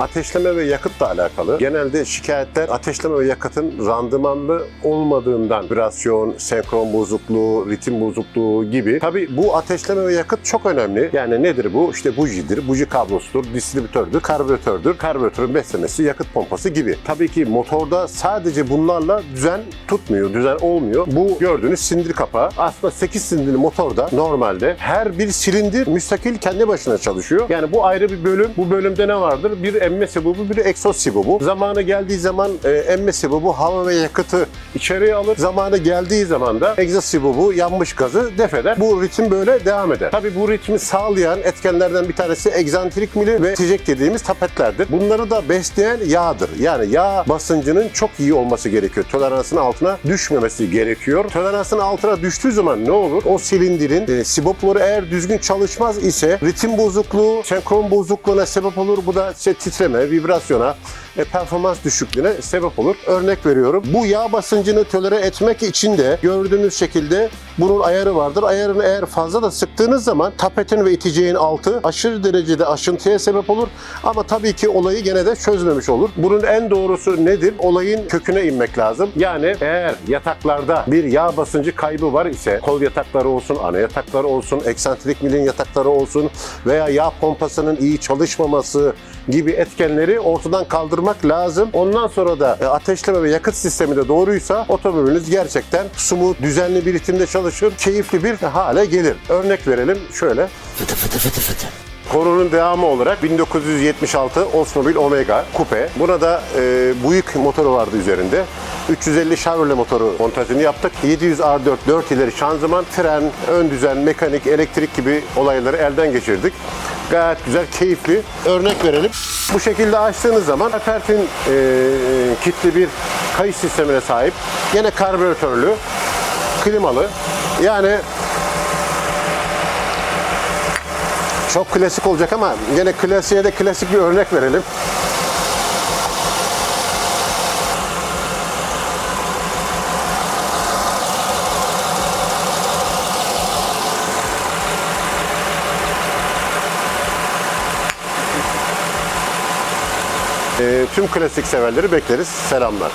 Ateşleme ve yakıtla alakalı. Genelde şikayetler ateşleme ve yakıtın randımanlı olmadığından vibrasyon, senkron bozukluğu, ritim bozukluğu gibi. Tabii bu ateşleme ve yakıt çok önemli. Yani nedir bu? İşte bujidir, buji kablosudur, distribütördür, karbüratördür. Karbüratörün beslemesi, yakıt pompası gibi. Tabii ki motorda sadece bunlarla düzen tutmuyor, düzen olmuyor. Bu gördüğünüz silindir kapağı. Aslında 8 silindirli motorda normalde her bir silindir müstakil kendi başına çalışıyor. Yani bu ayrı bir bölüm. Bu bölümde ne vardır? Bir emme sibobu, bir egzoz sibobu. Zamanı geldiği zaman e, emme sibobu hava ve yakıtı içeriye alır. Zamanı geldiği zaman da egzoz sibobu yanmış gazı def eder. Bu ritim böyle devam eder. Tabii bu ritmi sağlayan etkenlerden bir tanesi egzantrik mili ve tijek dediğimiz tapetlerdir. Bunları da besleyen yağdır. Yani yağ basıncının çok iyi olması gerekiyor. Toleransın altına düşmemesi gerekiyor. Toleransın altına düştüğü zaman ne olur? O silindirin e, sibopları eğer düzgün çalışmaz ise ritim bozukluğu, senkron bozukluğuna sebep olur. Bu da işte titreme, vibrasyona, e, performans düşüklüğüne sebep olur. Örnek veriyorum. Bu yağ basıncını tolere etmek için de gördüğünüz şekilde bunun ayarı vardır. Ayarını eğer fazla da sıktığınız zaman tapetin ve iteceğin altı aşırı derecede aşıntıya sebep olur. Ama tabii ki olayı gene de çözmemiş olur. Bunun en doğrusu nedir? Olayın köküne inmek lazım. Yani eğer yataklarda bir yağ basıncı kaybı var ise kol yatakları olsun, ana yatakları olsun, eksantrik milin yatakları olsun veya yağ pompasının iyi çalışmaması gibi etkenleri ortadan kaldırmak lazım. Ondan sonra da e, ateşleme ve yakıt sistemi de doğruysa otomobiliniz gerçekten smooth, düzenli bir ritimde çalışır, keyifli bir hale gelir. Örnek verelim şöyle. Fıtı fıtı fıtı fıtı. Konunun devamı olarak 1976 Oldsmobile Omega Coupe. Buna da e, Buick motoru vardı üzerinde. 350 Chevrolet motoru montajını yaptık. 700 R4 4 ileri şanzıman, fren, ön düzen, mekanik, elektrik gibi olayları elden geçirdik. Gayet güzel, keyifli. Örnek verelim. Bu şekilde açtığınız zaman Alpert'in e, kitli bir kayış sistemine sahip. Yine karbüratörlü, klimalı. Yani Çok klasik olacak ama yine klasiğe de klasik bir örnek verelim. Ee, tüm klasik severleri bekleriz. Selamlar.